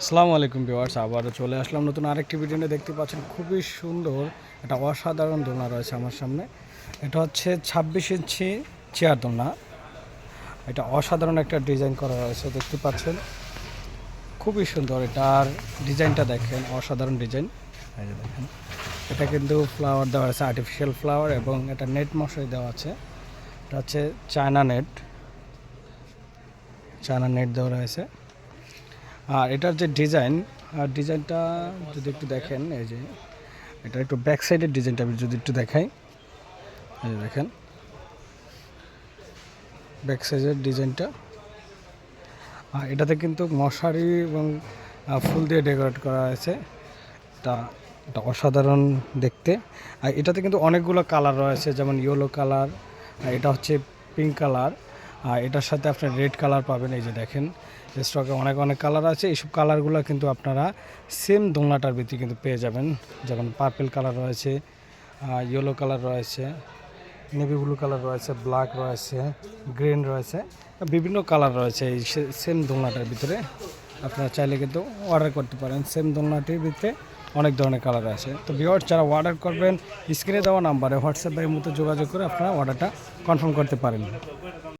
আসসালামু আলাইকুম ভিউয়ার্স, আবারও চলে আসলাম নতুন আরেকটি ভিডিও দেখতে পাচ্ছেন খুবই সুন্দর একটা অসাধারণ দোলনা রয়েছে আমার সামনে। এটা হচ্ছে ছাব্বিশ ইঞ্চি চেয়ার দোলনা। এটা অসাধারণ একটা ডিজাইন করা রয়েছে, দেখতে পাচ্ছেন। খুবই সুন্দর, এটার ডিজাইনটা দেখেন, অসাধারণ ডিজাইন। দেখেন, এটা কিন্তু ফ্লাওয়ার দেওয়া আছে আর্টিফিশিয়াল ফ্লাওয়ার এবং এটা নেট মশাই দেওয়া আছে। এটা হচ্ছে চায়না নেট চায়না নেট দেওয়া রয়েছে। আর এটার যে ডিজাইন, আর ডিজাইনটা যদি একটু দেখেন, এই যে এটা একটু ব্যাক সাইডের ডিজাইনটা আমি যদি একটু দেখাই দেখেন। ব্যাক সাইডের ডিজাইনটা। আর এটাতে কিন্তু মশারি এবং ফুল দিয়ে ডেকোরেট করা হয়েছে। তা, এটা অসাধারণ দেখতে। আর এটাতে কিন্তু অনেকগুলো কালার রয়েছে, যেমন ইয়েলো কালার এটা হচ্ছে পিঙ্ক কালার আর এটার সাথে আপনার রেড কালার পাবেন, এই যে দেখেন স্টকে অনেক অনেক কালার আছে। এইসব কালারগুলো কিন্তু আপনারা সেম দোলনাটার ভিতরে কিন্তু পেয়ে যাবেন। যেমন পার্পেল কালার রয়েছে ইয়েলো কালার রয়েছে নেভি ব্লু কালার রয়েছে ব্ল্যাক রয়েছে গ্রিন রয়েছে, বিভিন্ন কালার রয়েছে এই সেম দোলনাটার ভিতরে। আপনারা চাইলে কিন্তু অর্ডার করতে পারেন। সেম দোলনাটির ভিতরে অনেক ধরনের কালার আছে। তো ভিওয়ার যারা অর্ডার করবেন স্ক্রিনে দেওয়া নাম্বারে হোয়াটসঅ্যাপের মতো যোগাযোগ করে আপনারা অর্ডারটা কনফার্ম করতে পারেন।